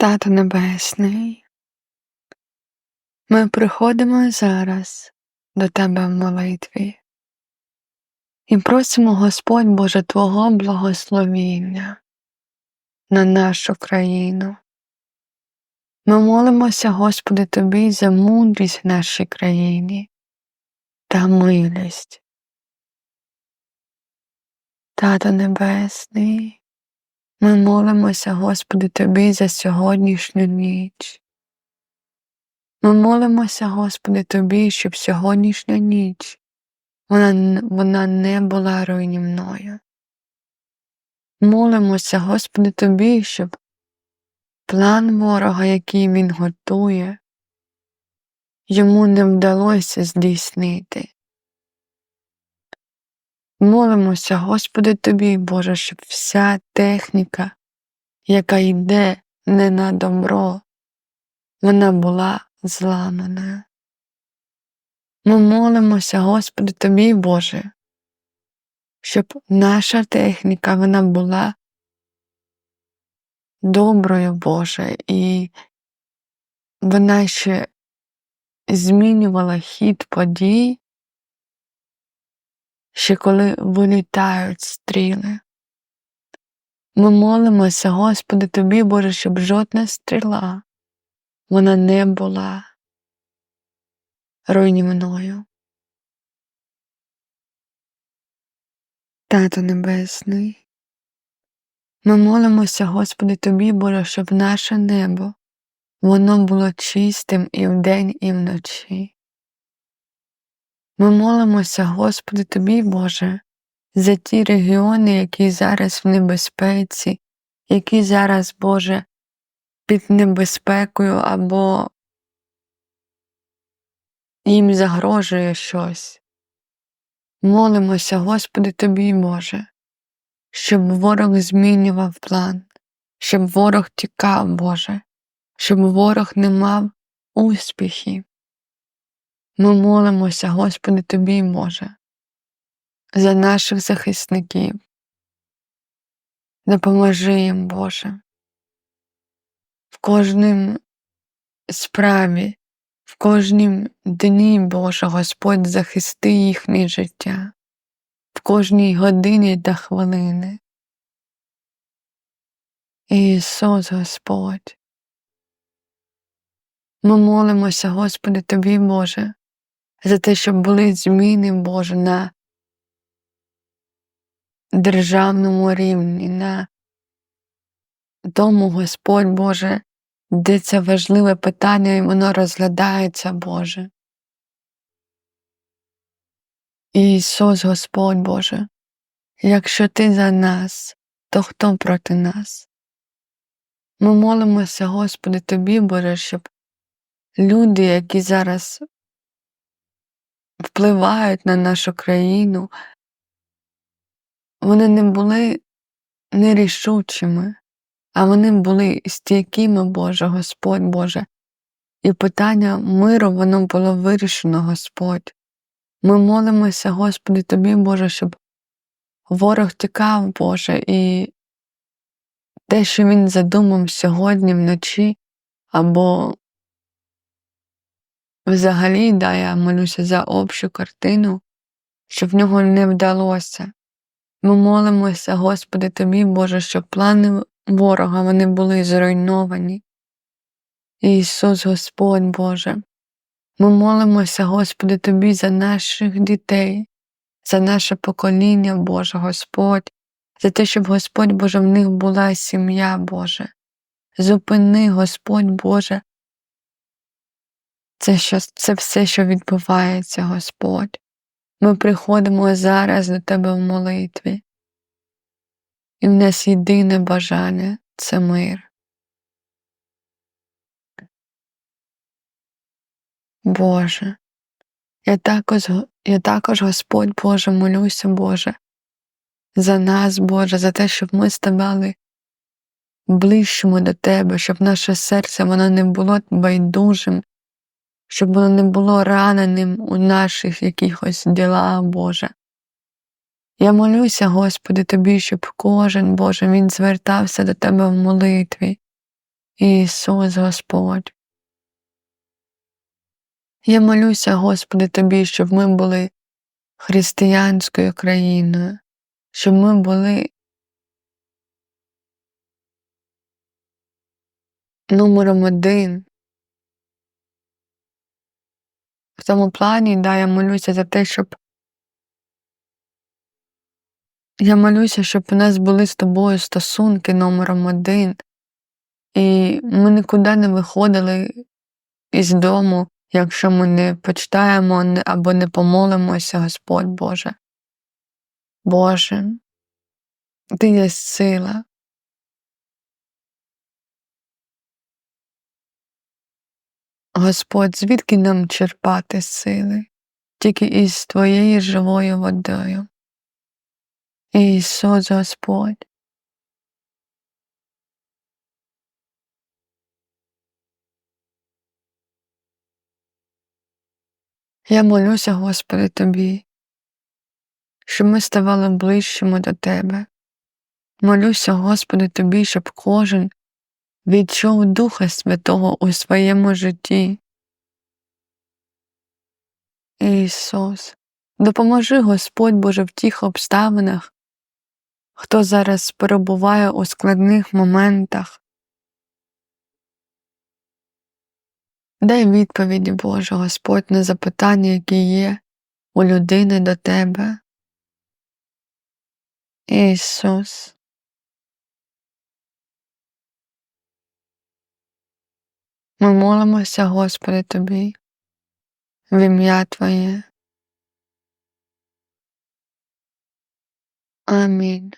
Тато Небесний, ми приходимо зараз до Тебе в молитві і просимо, Господь Боже, Твого благословіння на нашу країну. Ми молимося, Господи, Тобі за мудрість в нашій країні та милість. Тато Небесний. Ми молимося, Господи, Тобі за сьогоднішню ніч. Ми молимося, Господи, Тобі, щоб сьогоднішня ніч вона, вона не була руйнівною. Молимося, Господи, Тобі, щоб план ворога, який він готує, йому не вдалося здійснити. Молимося, Господи, Тобі, Боже, щоб вся техніка, яка йде не на добро, вона була зламана. Ми молимося, Господи, Тобі, Боже, щоб наша техніка вона була доброю, Боже, і вона ще змінювала хід подій ще коли вилітають стріли. Ми молимося, Господи, Тобі, Боже, щоб жодна стріла вона не була руйнівною. Тато Небесний, ми молимося, Господи, Тобі, Боже, щоб наше небо воно було чистим і вдень, і вночі. Ми молимося, Господи, Тобі, Боже, за ті регіони, які зараз в небезпеці, які зараз, Боже, під небезпекою або їм загрожує щось. Молимося, Господи, Тобі, Боже, щоб ворог змінював план, щоб ворог тікав, Боже, щоб ворог не мав успіхів. Ми молимося, Господи, Тобі, Боже, за наших захисників. Допоможи їм, Боже, в кожній справі, в кожнім дні, Боже, Господь захисти їхнє життя, в кожній годині та хвилини. Ісус Господь. Ми молимося, Господи, Тобі, Боже, за те, щоб були зміни Боже на державному рівні, на тому, Господь Боже, де це важливе питання і воно розглядається, Боже. Ісус Господь Боже, якщо Ти за нас, то хто проти нас? Ми молимося, Господи, Тобі, Боже, щоб люди, які зараз впливають на нашу країну, вони не були нерішучими, а вони були стійкими, Боже, Господь Боже. І питання миру воно було вирішено, Господь. Ми молимося, Господи, Тобі, Боже, щоб ворог тікав, Боже, і те, що він задумав сьогодні вночі, або Взагалі, да, я молюся за общу картину, щоб в нього не вдалося. Ми молимося, Господи, Тобі, Боже, щоб плани ворога вони були зруйновані. Ісус Господь Боже, ми молимося, Господи, Тобі за наших дітей, за наше покоління, Боже Господь, за те, щоб Господь Боже в них була сім'я Боже. Зупини, Господь Боже, це що, це все, що відбувається, Господь. Ми приходимо зараз до Тебе в молитві, і в нас єдине бажання це мир. Боже, я також, я також, Господь Боже, молюся, Боже, за нас, Боже, за те, щоб ми ставали ближчими до Тебе, щоб наше серце воно не було байдужим щоб воно не було раненим у наших якихось ділах, Боже. Я молюся, Господи, Тобі, щоб кожен, Боже, він звертався до Тебе в молитві Ісус Господь. Я молюся, Господи, Тобі, щоб ми були християнською країною, щоб ми були номером один. В тому плані, да, я молюся за те, щоб я молюся, щоб у нас були з тобою стосунки номером один, і ми нікуди не виходили із дому, якщо ми не почитаємо або не помолимося, Господь Боже. Боже, Ти є сила. Господь, звідки нам черпати сили? Тільки із Твоєю живою водою. Ісус Господь. Я молюся, Господи, Тобі, щоб ми ставали ближчими до Тебе. Молюся, Господи, Тобі, щоб кожен відчув Духа Святого у своєму житті. Ісус, допоможи Господь Боже в тих обставинах, хто зараз перебуває у складних моментах. Дай відповіді, Боже, Господь, на запитання, які є у людини до Тебе. Ісус. Ми молимося, Господи, Тобі, в ім'я Твоє. Амінь.